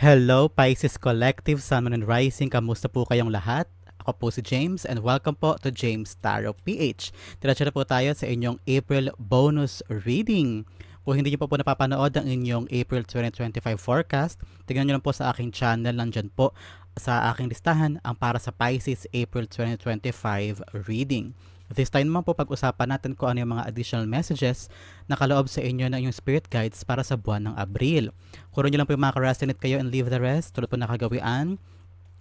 Hello Pisces Collective, Sun, Moon, and Rising. Kamusta po kayong lahat? Ako po si James and welcome po to James Tarot PH. Diretso na po tayo sa inyong April bonus reading. Kung hindi niyo po po napapanood ang inyong April 2025 forecast, tingnan niyo lang po sa aking channel, nandyan po sa aking listahan ang para sa Pisces April 2025 reading. This time naman po pag-usapan natin kung ano yung mga additional messages na kaloob sa inyo ng inyong spirit guides para sa buwan ng Abril. Kuro nyo lang po yung mga resonate kayo and leave the rest tulad po nakagawian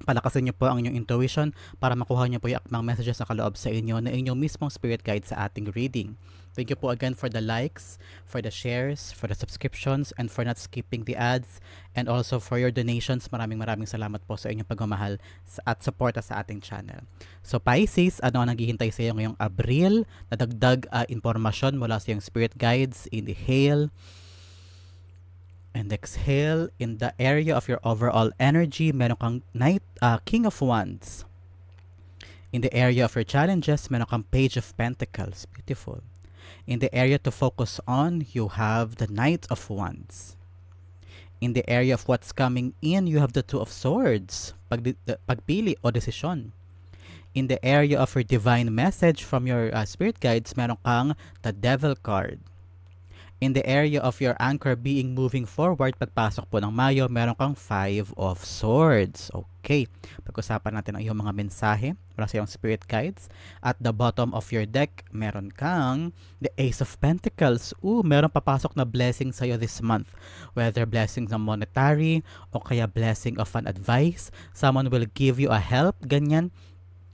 palakasin niyo po ang inyong intuition para makuha niyo po yung mga messages na kaloob sa inyo na inyong mismong spirit guide sa ating reading. Thank you po again for the likes, for the shares, for the subscriptions, and for not skipping the ads, and also for your donations. Maraming maraming salamat po sa inyong pagmamahal at suporta sa ating channel. So Pisces, ano ang naghihintay sa iyo ngayong Abril? Nadagdag uh, informasyon mula sa iyong spirit guides. Inhale and exhale in the area of your overall energy meron kang knight uh, king of wands in the area of your challenges meron kang page of pentacles beautiful in the area to focus on you have the knight of wands. In the area of what's coming in you have the two of swords pag pagpili o desisyon. In the area of your divine message from your uh, spirit guides meron kang the devil card in the area of your anchor being moving forward, pagpasok po ng Mayo, meron kang Five of Swords. Okay. Pag-usapan natin ang iyong mga mensahe para sa iyong spirit guides. At the bottom of your deck, meron kang the Ace of Pentacles. Ooh, meron papasok na blessing sa iyo this month. Whether blessings ng monetary o kaya blessing of an advice. Someone will give you a help, ganyan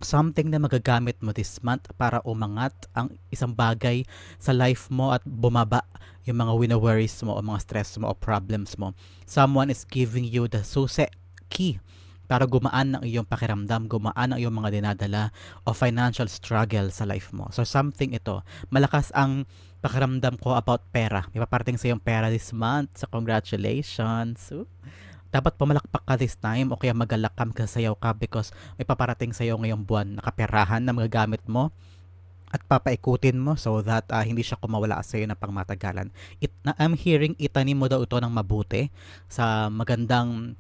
something na magagamit mo this month para umangat ang isang bagay sa life mo at bumaba yung mga wina-worries mo o mga stress mo o problems mo. Someone is giving you the susi key para gumaan ang iyong pakiramdam, gumaan ang iyong mga dinadala o financial struggle sa life mo. So something ito. Malakas ang pakiramdam ko about pera. May paparating sa iyong pera this month. So congratulations. Ooh dapat pumalakpak ka this time o kaya magalakam ka sayaw ka because may paparating sa'yo ngayong buwan na kaperahan na magagamit mo at papaikutin mo so that uh, hindi siya kumawala sa iyo na pangmatagalan. It, na, I'm hearing itanim mo daw ito ng mabuti sa magandang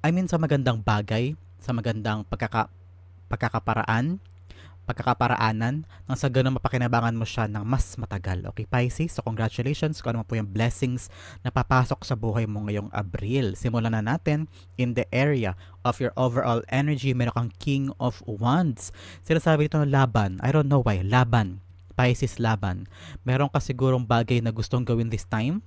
I mean sa magandang bagay, sa magandang pagkaka, pagkakaparaan pagkakaparaanan nang sa ganun mapakinabangan mo siya ng mas matagal. Okay, Pisces? So, congratulations kung ano po yung blessings na papasok sa buhay mo ngayong Abril. Simulan na natin in the area of your overall energy. Meron kang King of Wands. Sinasabi ito ng laban. I don't know why. Laban. Pisces laban. Meron ka sigurong bagay na gustong gawin this time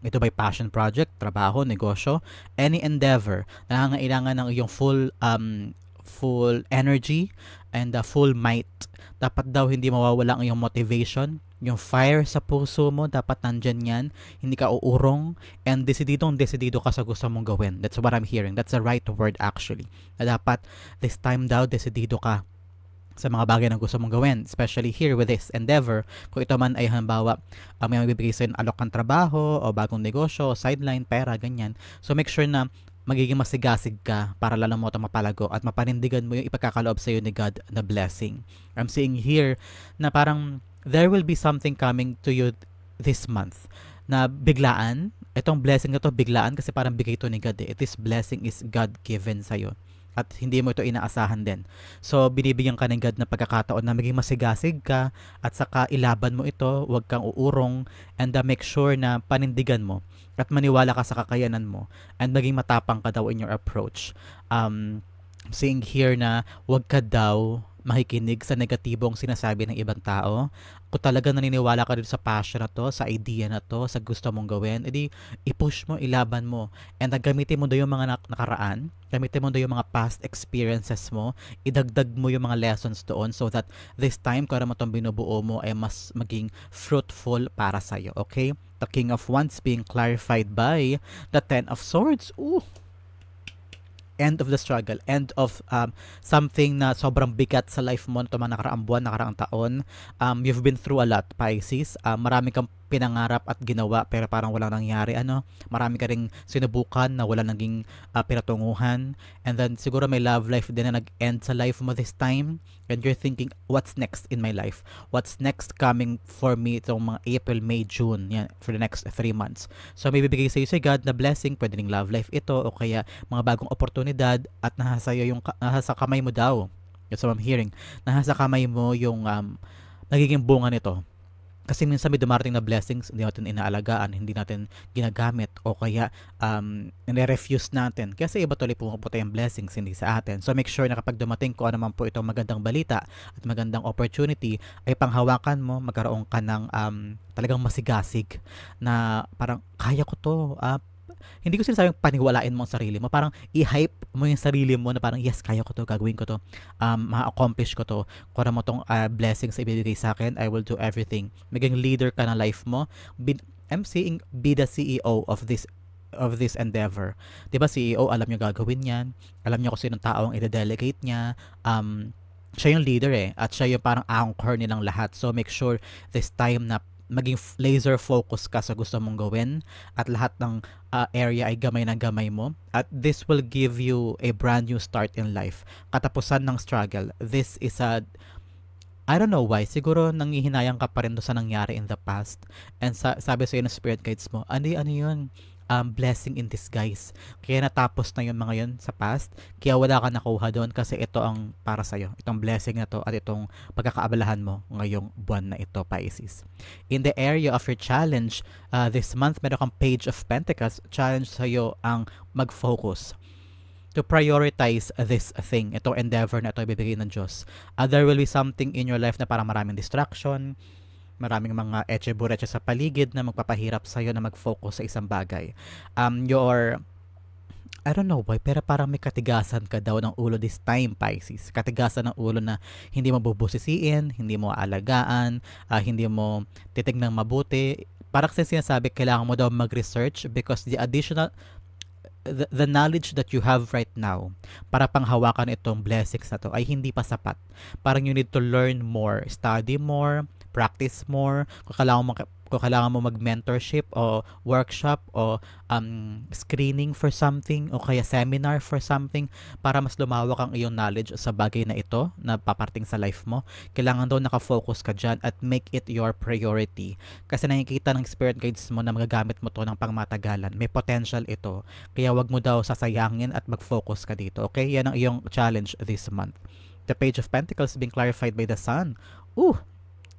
ito by passion project, trabaho, negosyo, any endeavor na nangangailangan ng iyong full um, full energy and uh, full might. Dapat daw hindi mawawala ang iyong motivation, yung fire sa puso mo, dapat nandyan yan. Hindi ka uurong and desididong desidido ka sa gusto mong gawin. That's what I'm hearing. That's the right word actually. Na dapat this time daw desidido ka sa mga bagay na gusto mong gawin. Especially here with this endeavor. Kung ito man ay halimbawa, um, may magbibigay sa alok ng trabaho o bagong negosyo, sideline, pera, ganyan. So make sure na magiging masigasig ka para lalo mo ito mapalago at mapanindigan mo yung ipagkakaloob sa iyo ni God na blessing. I'm seeing here na parang there will be something coming to you this month na biglaan. Itong blessing na to biglaan kasi parang bigay ito ni God eh. This blessing is God given sa iyo at hindi mo ito inaasahan din. So, binibigyan ka ng God na pagkakataon na maging masigasig ka at saka ilaban mo ito, huwag kang uurong and uh, make sure na panindigan mo at maniwala ka sa kakayanan mo and maging matapang ka daw in your approach. Um, seeing here na huwag ka daw makikinig sa negatibong sinasabi ng ibang tao. Kung talaga naniniwala ka dito sa passion na to, sa idea na to, sa gusto mong gawin, edi i-push mo, ilaban mo. And gamitin mo daw yung mga nakaraan, gamitin mo daw yung mga past experiences mo, idagdag mo yung mga lessons doon so that this time, kung ano itong binubuo mo, ay mas maging fruitful para sa'yo. Okay? The King of Wands being clarified by the Ten of Swords. Ooh! End of the struggle, end of um, something na sobrang bigat sa life mo nito mga nakaraang buwan, nakaraang taon. Um, you've been through a lot, Pisces. Um, marami kang pinangarap at ginawa pero parang walang nangyari ano? Marami ka ring sinubukan na wala naging uh, pinatunguhan. And then siguro may love life din na nag-end sa life mo this time. And you're thinking what's next in my life? What's next coming for me itong mga April, May, June yan, for the next 3 months? So may bibigay sa iyo si God na blessing pwede ring love life ito o kaya mga bagong oportunidad at nasa yung nasa kamay mo daw. That's what I'm hearing. Nasa kamay mo yung um, nagiging bunga nito kasi minsan may dumarating na blessings, hindi natin inaalagaan, hindi natin ginagamit, o kaya um, nire-refuse natin. Kasi iba tuloy pumupunta yung blessings, hindi sa atin. So make sure na kapag dumating ko ano man po itong magandang balita at magandang opportunity, ay panghawakan mo, magkaroon ka ng um, talagang masigasig na parang kaya ko to, uh, hindi ko sinasabing paniwalain mo ang sarili mo. Parang i-hype mo yung sarili mo na parang, yes, kaya ko to, gagawin ko to, um, ma-accomplish ko to. Kung mo tong uh, blessings na ibibigay sa akin, I will do everything. Maging leader ka ng life mo. Be, I'm saying, be the CEO of this of this endeavor. 'Di ba CEO, alam niyo gagawin 'yan. Alam niyo kung sino tao ang i-delegate niya. Um siya yung leader eh at siya yung parang anchor nilang lahat. So make sure this time na maging laser focus ka sa gusto mong gawin at lahat ng uh, area ay gamay na gamay mo at this will give you a brand new start in life. Katapusan ng struggle. This is a I don't know why. Siguro nangihinayang ka pa rin do sa nangyari in the past. And sa, sabi sa ng spirit guides mo ano ano yun um, blessing in disguise. Kaya natapos na yung mga yun sa past, kaya wala ka nakuha doon kasi ito ang para sa'yo. Itong blessing na to at itong pagkakaabalahan mo ngayong buwan na ito, Pisces. In the area of your challenge, uh, this month meron kang Page of Pentacles. Challenge sa'yo ang mag-focus to prioritize this thing, itong endeavor na ito ibibigay ng Diyos. Uh, there will be something in your life na parang maraming distraction, maraming mga eche bureche sa paligid na magpapahirap sa iyo na mag-focus sa isang bagay. Um, your I don't know why, pero parang may katigasan ka daw ng ulo this time, Pisces. Katigasan ng ulo na hindi mo bubusisiin, hindi mo aalagaan, uh, hindi mo titignan mabuti. Parang kasi sinasabi, kailangan mo daw mag-research because the additional the, the knowledge that you have right now para panghawakan itong blessings na to ay hindi pa sapat. Parang you need to learn more, study more, practice more, kung kailangan mo, kung kailangan mo mag-mentorship o workshop o um, screening for something o kaya seminar for something para mas lumawak ang iyong knowledge sa bagay na ito na paparting sa life mo, kailangan daw nakafocus ka dyan at make it your priority. Kasi nakikita ng spirit guides mo na magagamit mo to ng pangmatagalan. May potential ito. Kaya wag mo daw sasayangin at mag-focus ka dito. Okay? Yan ang iyong challenge this month. The Page of Pentacles being clarified by the Sun. Ooh,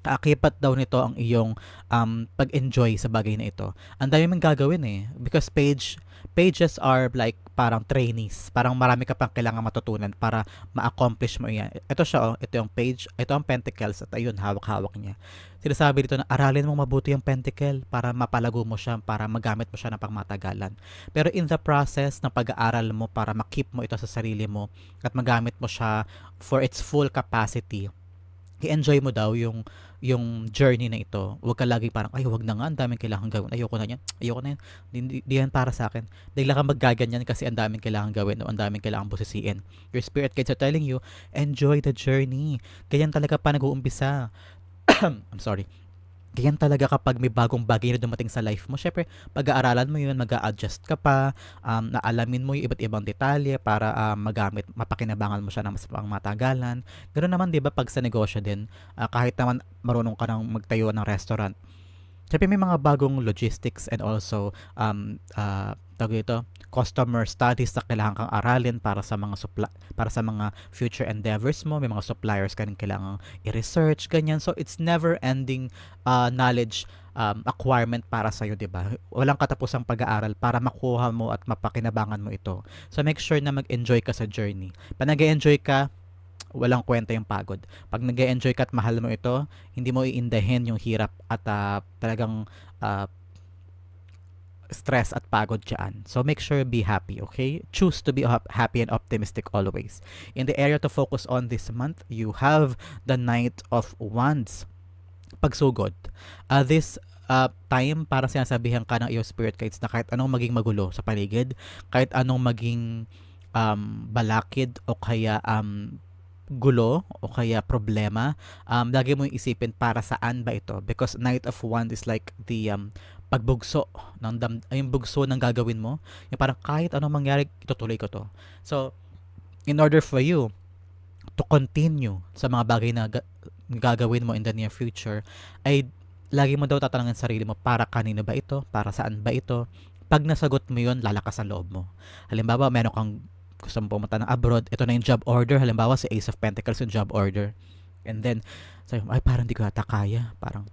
kaakibat daw nito ang iyong um, pag-enjoy sa bagay na ito. Ang dami mong gagawin eh. Because page, pages are like parang trainees. Parang marami ka pang kailangan matutunan para ma-accomplish mo yan. Ito siya oh, ito yung page, ito ang pentacles at ayun, hawak-hawak niya. Sinasabi dito na aralin mong mabuti yung pentacle para mapalago mo siya, para magamit mo siya ng pangmatagalan. Pero in the process ng pag-aaral mo para makip mo ito sa sarili mo at magamit mo siya for its full capacity, i-enjoy mo daw yung yung journey na ito. Huwag ka lagi parang, ay, huwag na nga, ang daming kailangan gawin. Ayoko na yan. Ayoko na yan. Di, di yan para sa akin. Bigla kang maggaganyan kasi ang daming kailangan gawin o ang daming kailangan busisiin. Your spirit guides are telling you, enjoy the journey. Ganyan talaga pa nag-uumpisa. I'm sorry Ganyan talaga kapag may bagong bagay na dumating sa life mo. Syempre, pag-aaralan mo yun, mag adjust ka pa, um, naalamin mo yung iba't ibang detalye para um, magamit, mapakinabangan mo siya ng mas matagalan. Ganoon naman, di ba, pag sa negosyo din, uh, kahit naman marunong ka nang magtayo ng restaurant, Siyempre may mga bagong logistics and also um, uh, tawag ito, customer studies na kailangan kang aralin para sa mga supply, para sa mga future endeavors mo. May mga suppliers ka kailangan i-research, ganyan. So, it's never ending uh, knowledge um, acquirement para sa iyo, 'di ba? Walang katapusang pag-aaral para makuha mo at mapakinabangan mo ito. So make sure na mag-enjoy ka sa journey. Pag nag-enjoy ka, walang kwenta yung pagod. Pag nag enjoy ka at mahal mo ito, hindi mo iindahin yung hirap at uh, talagang uh, stress at pagod dyan. So make sure be happy, okay? Choose to be happy and optimistic always. In the area to focus on this month, you have the Knight of Wands. Pagsugod. Uh, this uh, time para sinasabihan ka ng iyong spirit guides na kahit anong maging magulo sa paligid, kahit anong maging um, balakid o kaya um, gulo o kaya problema, um, lagi mo isipin para saan ba ito? Because Knight of Wands is like the um, pagbugso ng dam, yung bugso ng gagawin mo. Yung parang kahit anong mangyari, itutuloy ko to. So, in order for you to continue sa mga bagay na ga- gagawin mo in the near future, ay lagi mo daw tatanungin sa sarili mo, para kanino ba ito? Para saan ba ito? Pag nasagot mo yun, lalakas ang loob mo. Halimbawa, meron kang gusto mo pumunta ng abroad, ito na yung job order. Halimbawa, si Ace of Pentacles yung job order. And then, sabi ay parang di ko ata kaya. Parang,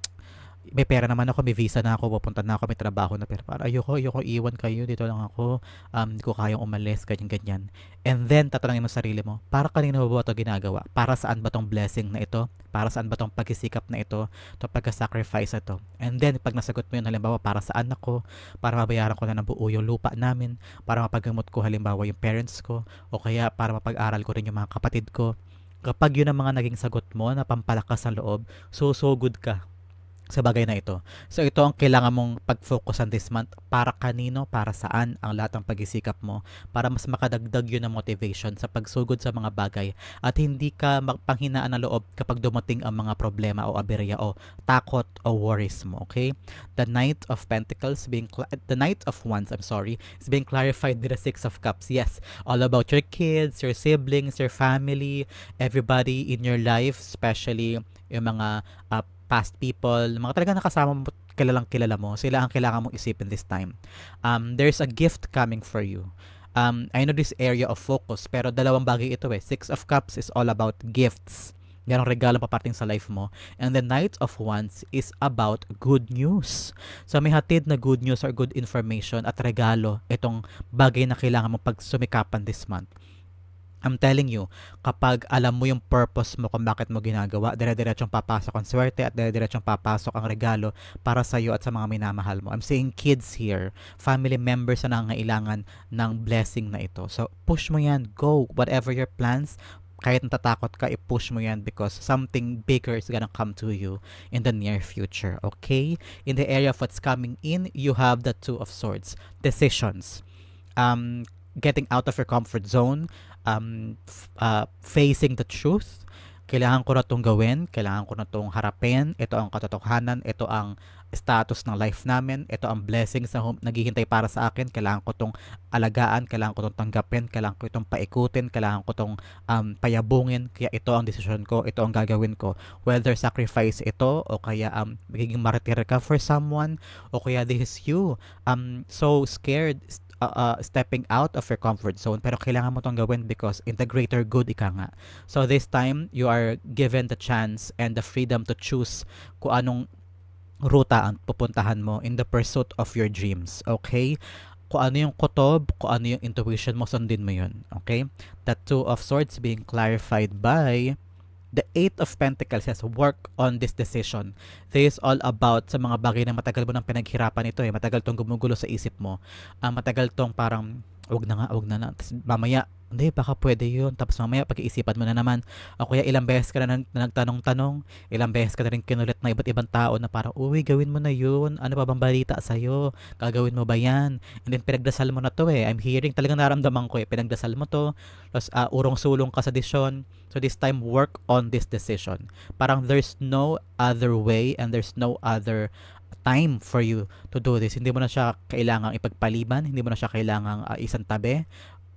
may pera naman ako, may visa na ako, pupunta na ako, may trabaho na, pero parang ayoko, ayoko iwan kayo, dito lang ako, um, hindi ko kayang umalis, ganyan, ganyan. And then, tatanungin mo sa sarili mo, para kanino ba ito ginagawa? Para saan ba tong blessing na ito? Para saan ba tong pagsisikap na ito? Ito pagka-sacrifice na ito? And then, pag nasagot mo yun, halimbawa, para saan ako? Para mabayaran ko na ng buo yung lupa namin? Para mapagamot ko, halimbawa, yung parents ko? O kaya, para mapag-aral ko rin yung mga kapatid ko? Kapag yun ang mga naging sagot mo na pampalakas sa loob, so, so good ka sa bagay na ito. So ito ang kailangan mong pag-focusan this month para kanino, para saan ang lahat ng pag-isikap mo para mas makadagdag yun ng motivation sa pagsugod sa mga bagay at hindi ka panghinaan ng loob kapag dumating ang mga problema o aberya o takot o worries mo, okay? The Knight of Pentacles being the Knight of Wands, I'm sorry, is being clarified with the Six of Cups. Yes, all about your kids, your siblings, your family, everybody in your life, especially yung mga uh, past people, mga talaga nakasama mo, kilalang kilala mo, sila ang kailangan mong isipin this time. Um, there's a gift coming for you. Um, I know this area of focus, pero dalawang bagay ito eh. Six of Cups is all about gifts. Yan ang regalo paparting sa life mo. And the Knight of Wands is about good news. So may hatid na good news or good information at regalo itong bagay na kailangan mong pagsumikapan this month. I'm telling you, kapag alam mo yung purpose mo kung bakit mo ginagawa, dire-diretsong papasok ang swerte at dire-diretsong papasok ang regalo para sa iyo at sa mga minamahal mo. I'm saying kids here, family members na nangangailangan ng blessing na ito. So, push mo yan. Go. Whatever your plans, kahit natatakot ka, i-push mo yan because something bigger is gonna come to you in the near future. Okay? In the area of what's coming in, you have the Two of Swords. Decisions. Um, getting out of your comfort zone, um, f- uh, facing the truth. Kailangan ko na itong gawin, kailangan ko na itong harapin, ito ang katotohanan, ito ang status ng life namin, ito ang blessings na hum- naghihintay para sa akin, kailangan ko itong alagaan, kailangan ko itong tanggapin, kailangan ko itong paikutin, kailangan ko itong um, payabungin, kaya ito ang desisyon ko, ito ang gagawin ko. Whether sacrifice ito, o kaya um, magiging martyr ka for someone, o kaya this is you, um, so scared, uh, uh, stepping out of your comfort zone pero kailangan mo tong gawin because in the greater good ika nga. So this time you are given the chance and the freedom to choose kung anong ruta ang pupuntahan mo in the pursuit of your dreams. Okay? Kung ano yung kutob, kung ano yung intuition mo, sundin mo yun. Okay? The Two of Swords being clarified by the Eight of Pentacles says, work on this decision. This is all about sa mga bagay na matagal mo nang pinaghirapan ito eh. Matagal tong gumugulo sa isip mo. Uh, matagal tong parang, wag na nga, wag na na. Tapos mamaya, hindi, baka pwede yun. Tapos mamaya, pag-iisipan mo na naman. O kaya ilang beses ka na, na nagtanong-tanong, ilang beses ka na rin kinulit na iba't ibang tao na parang, uy, gawin mo na yun. Ano pa bang balita sa'yo? Gagawin mo ba yan? And then, pinagdasal mo na to eh. I'm hearing, talagang naramdaman ko eh. Pinagdasal mo to. Tapos, uh, urong-sulong ka sa desisyon. So, this time, work on this decision. Parang there's no other way and there's no other time for you to do this. Hindi mo na siya kailangang ipagpaliban, hindi mo na siya kailangang uh, isang tabi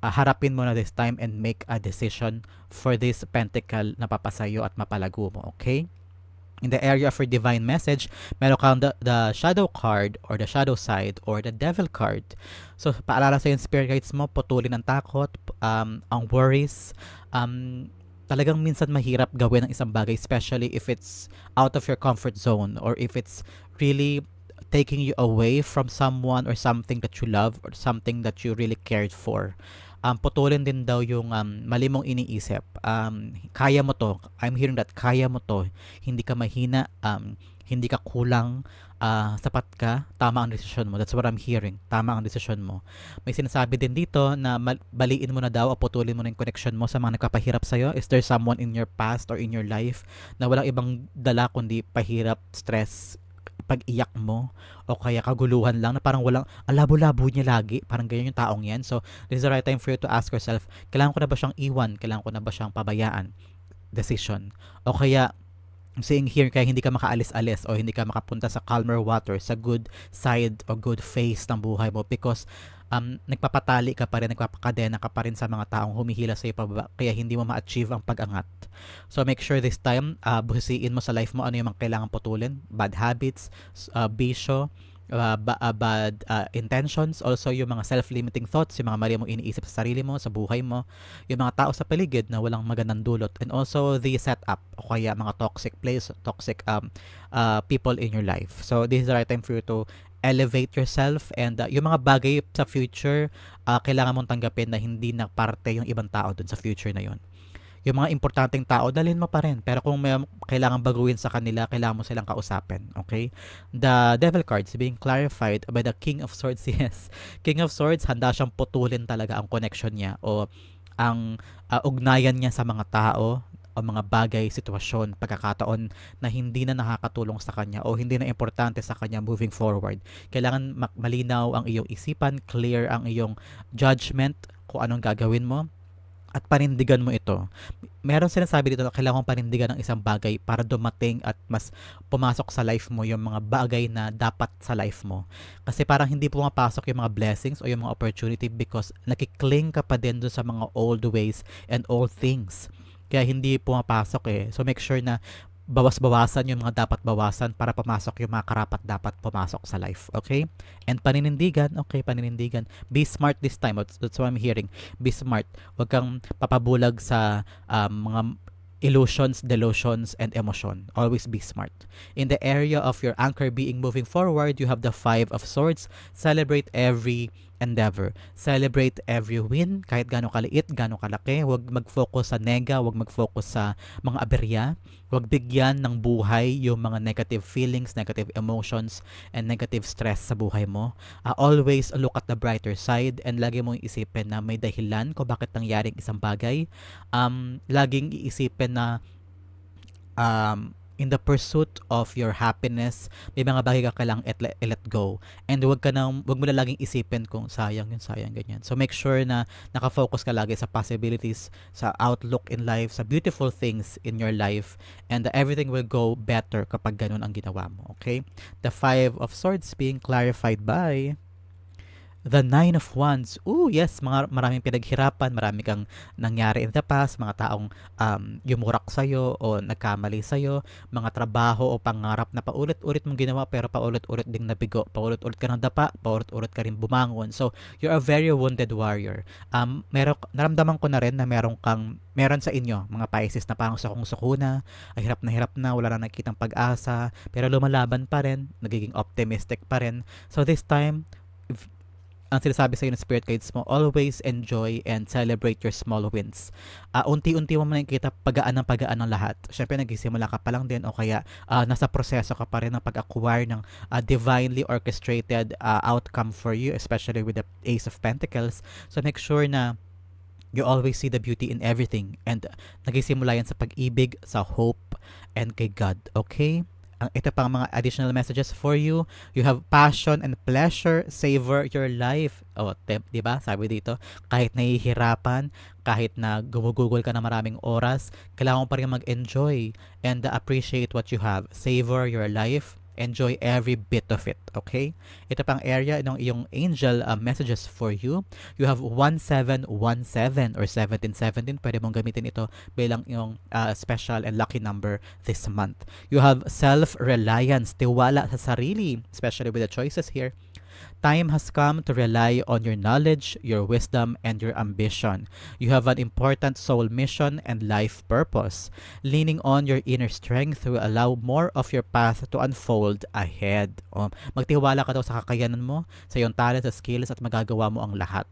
uh, harapin mo na this time and make a decision for this pentacle na papasayo at mapalago mo, okay? In the area for divine message, meron kang the, the shadow card or the shadow side or the devil card. So, paalala sa yung spirit guides mo, putulin ang takot, um, ang worries, um, talagang minsan mahirap gawin ang isang bagay, especially if it's out of your comfort zone or if it's really taking you away from someone or something that you love or something that you really cared for um, putulin din daw yung um, mali mong iniisip. Um, kaya mo to. I'm hearing that kaya mo to. Hindi ka mahina. Um, hindi ka kulang. Uh, sapat ka. Tama ang desisyon mo. That's what I'm hearing. Tama ang desisyon mo. May sinasabi din dito na baliin mo na daw o putulin mo na yung connection mo sa mga nagpapahirap sa'yo. Is there someone in your past or in your life na walang ibang dala kundi pahirap, stress, pag-iyak mo o kaya kaguluhan lang na parang walang ang labo-labo niya lagi. Parang ganyan yung taong yan. So this is the right time for you to ask yourself kailangan ko na ba siyang iwan? Kailangan ko na ba siyang pabayaan? Decision. O kaya, saying here kaya hindi ka makaalis-alis o hindi ka makapunta sa calmer water, sa good side o good face ng buhay mo because um, nagpapatali ka pa rin, nagpapakadena ka pa rin sa mga taong humihila sa iyo pababa, kaya hindi mo ma-achieve ang pag-angat. So make sure this time, uh, buhisiin mo sa life mo ano yung mga kailangan putulin, bad habits, uh, bisyo, uh, ba- uh, bad uh, intentions, also yung mga self-limiting thoughts, yung mga mali mong iniisip sa sarili mo, sa buhay mo, yung mga tao sa paligid na walang magandang dulot, and also the setup, o kaya mga toxic place, toxic um, uh, people in your life. So this is the right time for you to elevate yourself and uh, yung mga bagay sa future, uh, kailangan mong tanggapin na hindi na parte yung ibang tao dun sa future na yon yung mga importanteng tao, dalhin mo pa rin. Pero kung may kailangan baguhin sa kanila, kailangan mo silang kausapin. Okay? The Devil cards being clarified by the King of Swords. Yes. King of Swords, handa siyang putulin talaga ang connection niya o ang uh, ugnayan niya sa mga tao o mga bagay, sitwasyon, pagkakataon na hindi na nakakatulong sa kanya o hindi na importante sa kanya moving forward. Kailangan malinaw ang iyong isipan, clear ang iyong judgment kung anong gagawin mo at panindigan mo ito. Meron sinasabi dito na kailangan panindigan ng isang bagay para dumating at mas pumasok sa life mo yung mga bagay na dapat sa life mo. Kasi parang hindi pumapasok yung mga blessings o yung mga opportunity because nakikling ka pa din doon sa mga old ways and old things. Kaya hindi pumapasok eh. So make sure na bawas-bawasan yung mga dapat bawasan para pumasok yung mga karapat dapat pumasok sa life. Okay? And paninindigan, okay, paninindigan. Be smart this time. That's, what I'm hearing. Be smart. Huwag kang papabulag sa um, mga illusions, delusions, and emotion. Always be smart. In the area of your anchor being moving forward, you have the Five of Swords. Celebrate every endeavor. Celebrate every win, kahit gaano kaliit, gaano kalaki. Huwag mag-focus sa nega, huwag mag-focus sa mga aberya. Huwag bigyan ng buhay yung mga negative feelings, negative emotions, and negative stress sa buhay mo. Uh, always look at the brighter side and lagi mong isipin na may dahilan kung bakit nangyaring isang bagay. Um, laging iisipin na um, in the pursuit of your happiness, may mga bagay ka kailangang let, let go. And wag ka nang, wag mo na laging isipin kung sayang yun, sayang ganyan. So make sure na nakafocus ka lagi sa possibilities, sa outlook in life, sa beautiful things in your life, and everything will go better kapag ganun ang ginawa mo. Okay? The Five of Swords being clarified by The Nine of Wands. Ooh, yes, mga maraming pinaghirapan, marami kang nangyari in the past, mga taong um, yumurak sa'yo o nagkamali sa'yo, mga trabaho o pangarap na paulit-ulit mong ginawa pero paulit-ulit ding nabigo, paulit-ulit ka ng dapa, paulit-ulit ka rin bumangon. So, you're a very wounded warrior. Um, meron, naramdaman ko na rin na meron kang, meron sa inyo, mga Pisces na parang sukong-suko na, ay hirap na hirap na, wala na nakikitang pag-asa, pero lumalaban pa rin, nagiging optimistic pa rin. So, this time, ang sinasabi sa iyo ng spirit guides mo, always enjoy and celebrate your small wins. Uh, unti-unti mo makikita pagaan ng pagaan ng lahat. Siyempre, nagsisimula ka pa lang din o kaya uh, nasa proseso ka pa rin ng pag-acquire ng uh, divinely orchestrated uh, outcome for you, especially with the Ace of Pentacles. So, make sure na you always see the beauty in everything and nagsisimula yan sa pag-ibig, sa hope, and kay God. Okay? Ang ito pang mga additional messages for you. You have passion and pleasure, savor your life. O, oh, 'di ba? Sabi dito, kahit nahihirapan, kahit na gumugugol ka na maraming oras, kailangan pa rin mag-enjoy and appreciate what you have. Savor your life enjoy every bit of it. Okay? Ito pang area ng iyong angel uh, messages for you. You have 1717 or 1717. Pwede mong gamitin ito bilang iyong uh, special and lucky number this month. You have self-reliance, tiwala sa sarili, especially with the choices here. Time has come to rely on your knowledge, your wisdom, and your ambition. You have an important soul mission and life purpose. Leaning on your inner strength will allow more of your path to unfold ahead. O, magtiwala ka daw sa kakayanan mo, sa iyong talent, sa skills, at magagawa mo ang lahat.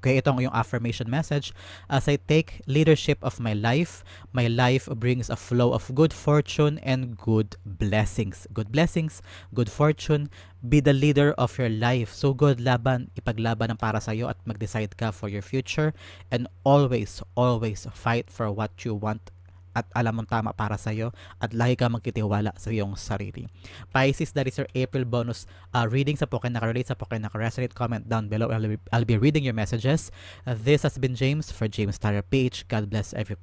Kaya itong yung affirmation message. As I take leadership of my life, my life brings a flow of good fortune and good blessings. Good blessings, good fortune. Be the leader of your life. So good laban, ipaglaban ng para sa'yo at mag-decide ka for your future. And always, always fight for what you want at alam mong tama para sa iyo at lagi ka magtitiwala sa iyong sarili. Pisces, that is your April bonus uh, reading sa Poken Nakarelate, sa Poken Nakaresonate. Comment down below. I'll be, I'll be reading your messages. Uh, this has been James for James Tyler Page. God bless every